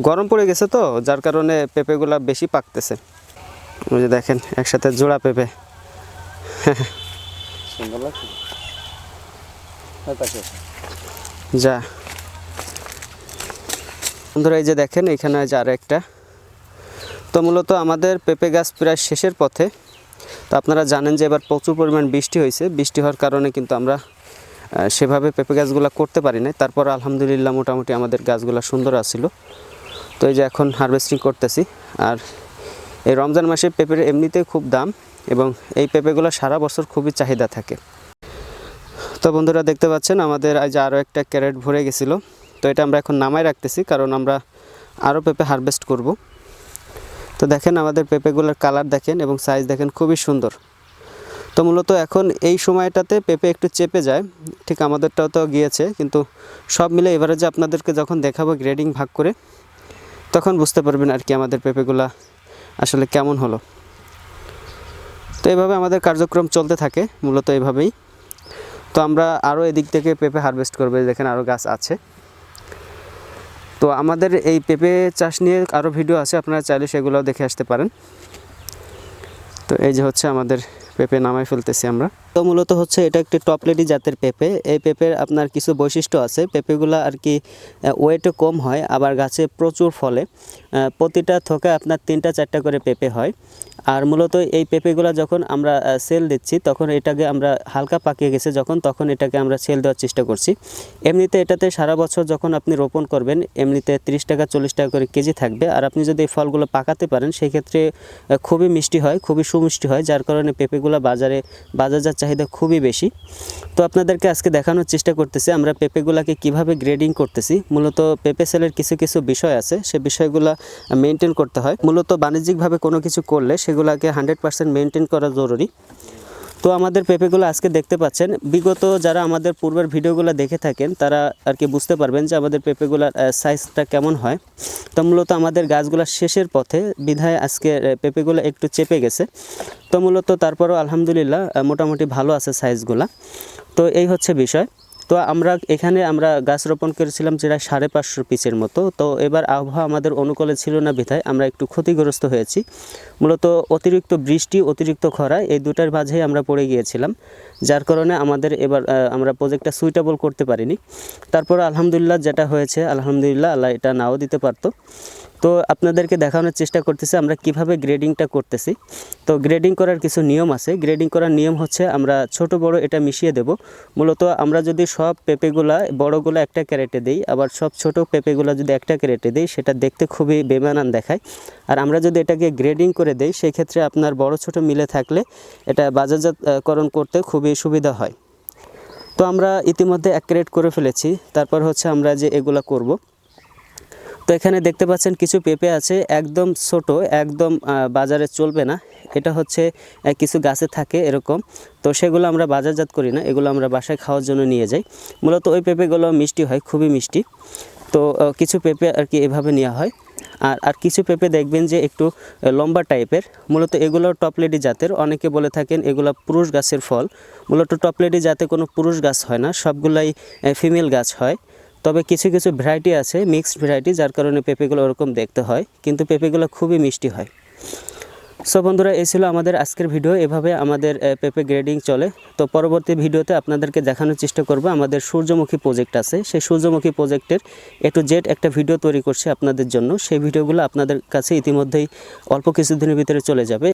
গরম পড়ে গেছে তো, যার কারণে পেঁপেগুলা বেশি পাকতেছে। ওই যে দেখেন, একসাথে জোড়া পেঁপে। যা। বন্ধুরা, এই যে দেখেন, এখানে যে আরও একটা তো মূলত আমাদের পেঁপে গাছ প্রায় শেষের পথে। তো আপনারা জানেন যে এবার প্রচুর পরিমাণ বৃষ্টি হয়েছে। বৃষ্টি হওয়ার কারণে কিন্তু আমরা সেভাবে পেঁপে গাছগুলো করতে পারি নাই। তারপর আলহামদুলিল্লাহ মোটামুটি আমাদের গাছগুলো সুন্দর আসছিল তো এই যে এখন হারভেস্টিং করতেছি। আর এই রমজান মাসে পেঁপের এমনিতেই খুব দাম এবং এই পেঁপেগুলো সারা বছর খুবই চাহিদা থাকে। তো বন্ধুরা দেখতে পাচ্ছেন, আমাদের আজ আরও একটা ক্যারেট ভরে গেছিল। তো এটা আমরা এখন নামায় রাখতেছি, কারণ আমরা আরও পেঁপে হারভেস্ট করব। তো দেখেন আমাদের পেঁপেগুলোর কালার দেখেন এবং সাইজ দেখেন খুবই সুন্দর। তো মূলত এখন এই সময়টাতে পেঁপে একটু চেপে যায়, ঠিক আমাদেরটাও তো গিয়েছে, কিন্তু সব মিলে এবারে যে আপনাদেরকে যখন দেখাবো গ্রেডিং ভাগ করে তখন বুঝতে পারবেন আর কি আমাদের পেঁপেগুলা আসলে কেমন হলো। তো এইভাবে আমাদের কার্যক্রম চলতে থাকে, মূলত এইভাবেই তো আমরা আরও এদিক থেকে পেঁপে হারভেস্ট করবে দেখেন আরও গাছ আছে। তো আমাদের এই পেঁপে চাষ নিয়ে আরও ভিডিও আছে, আপনারা চাইলে সেগুলোও দেখে আসতে পারেন। তো এই যে হচ্ছে আমাদের পেঁপে নামাই ফেলতেছি আমরা। তো মূলত হচ্ছে এটা একটি টপলেটি জাতের পেঁপে। এই পেঁপের আপনার কিছু বৈশিষ্ট্য আছে। পেঁপেগুলো আর কি ওয়েটও কম হয়, আবার গাছে প্রচুর ফলে। প্রতিটা থোকে আপনার তিনটা চারটা করে পেঁপে হয়। আর মূলত এই পেঁপেগুলো যখন আমরা সেল দিচ্ছি, তখন এটাকে আমরা হালকা পাকিয়ে গেছে, যখন তখন এটাকে আমরা সেল দেওয়ার চেষ্টা করছি। এমনিতে এটাতে সারা বছর যখন আপনি রোপণ করবেন, এমনিতে তিরিশ টাকা, চল্লিশ টাকা করে কেজি থাকবে। আর আপনি যদি এই ফলগুলো পাকাতে পারেন সেই ক্ষেত্রে খুবই মিষ্টি হয়, খুবই সুমিষ্টি হয়, যার কারণে পেঁপেগুলো বাজারে বাজারজাত চাহিদা খুবই বেশি। তো আপনাদেরকে আজকে দেখানোর চেষ্টা করতেছি, আমরা পেঁপেগুলোকে কীভাবে গ্রেডিং করতেছি। মূলত পেঁপে সেলের কিছু কিছু বিষয় আছে, সে বিষয়গুলো মেনটেন করতে হয়। মূলত বাণিজ্যিকভাবে কোনো কিছু করলে সেগুলোকে হান্ড্রেড পার্সেন্ট মেনটেন করা জরুরি। তো আমাদের পেঁপেগুলো আজকে দেখতে পাচ্ছেন। বিগত যারা আমাদের পূর্বের ভিডিওগুলো দেখে থাকেন, তারা আর কি বুঝতে পারবেন যে আমাদের পেঁপেগুলোর সাইজটা কেমন হয়। তো মূলত আমাদের গাছগুলো শেষের পথে বিধায় আজকে পেঁপেগুলো একটু চেপে গেছে। তো মূলত তারপরও আলহামদুলিল্লাহ মোটামুটি ভালো আছে সাইজগুলা তো এই হচ্ছে বিষয়। তো আমরা এখানে আমরা গাছ রোপণ করেছিলাম যেটা সাড়ে পাঁচশো পিসের মতো। তো এবার আবহাওয়া আমাদের অনুকূলে ছিল না বিধায় আমরা একটু ক্ষতিগ্রস্ত হয়েছি। মূলত অতিরিক্ত বৃষ্টি, অতিরিক্ত খরা এই দুটার মাঝেই আমরা পড়ে গিয়েছিলাম, যার কারণে আমাদের এবার আমরা প্রজেক্টটা সুইটেবল করতে পারিনি। তারপর আলহামদুলিল্লাহ যেটা হয়েছে, আলহামদুলিল্লাহ আল্লাহ এটা নাও দিতে পারতো। তো আপনাদেরকে দেখানোর চেষ্টা করতেছি আমরা কীভাবে গ্রেডিংটা করতেছি। তো গ্রেডিং করার কিছু নিয়ম আছে। গ্রেডিং করার নিয়ম হচ্ছে আমরা ছোট, বড় এটা মিশিয়ে দেব। মূলত আমরা যদি সব পেঁপেগুলা, বড়গুলো একটা ক্যারেটে দিই, আবার সব ছোট পেঁপেগুলো যদি একটা ক্যারেটে দিই, সেটা দেখতে খুবই বেমানান দেখায়। আর আমরা যদি এটাকে গ্রেডিং করে দেই সেই ক্ষেত্রে আপনার বড়, ছোট মিলে থাকলে এটা বাজারজাতকরণ করতে খুবই সুবিধা হয়। তো আমরা ইতিমধ্যে এক ক্যারেট করে ফেলেছি। তারপর হচ্ছে আমরা যে এগুলা করব। তো এখানে দেখতে পাচ্ছেন কিছু পেঁপে আছে, একদম ছোট, একদম বাজারে চলবে না। এটা হচ্ছে কিছু গাছে থাকে এরকম। তো সেগুলো আমরা বাজারজাত করি না, এগুলো আমরা বাসায় খাওয়ার জন্য নিয়ে যাই। মূলত ওই পেঁপেগুলো মিষ্টি হয়, খুবই মিষ্টি। তো কিছু পেঁপে আর কি এভাবে নেওয়া হয়। আর আর কিছু পেঁপে দেখবেন যে একটু লম্বা টাইপের। মূলত এগুলো টপলেডি জাতের, অনেকে বলে থাকেন এগুলো পুরুষ গাছের ফল। মূলত টপলেডি জাতে কোনো পুরুষ গাছ হয় না, সবগুলাই ফিমেল গাছ হয়। তবে কিছু কিছু ভ্যারাইটি আছে মিক্সড ভ্যারাইটি যার কারণে পেঁপেগুলো ওরকম দেখতে হয়, কিন্তু পেঁপেগুলো খুবই মিষ্টি হয়। সো বন্ধুরা, এই ছিল আমাদের আজকের ভিডিও এভাবে আমাদের পেঁপে গ্রেডিং চলে। তো পরবর্তী ভিডিওতে আপনাদেরকে দেখানোর চেষ্টা করব, আমাদের সূর্যমুখী প্রজেক্ট আছে। সেই সূর্যমুখী প্রজেক্টের এ টু জেড একটা ভিডিও তৈরি করছে আপনাদের জন্য। সেই ভিডিওগুলো আপনাদের কাছে ইতিমধ্যেই অল্প কিছুদিনের ভিতরে চলে যাবে।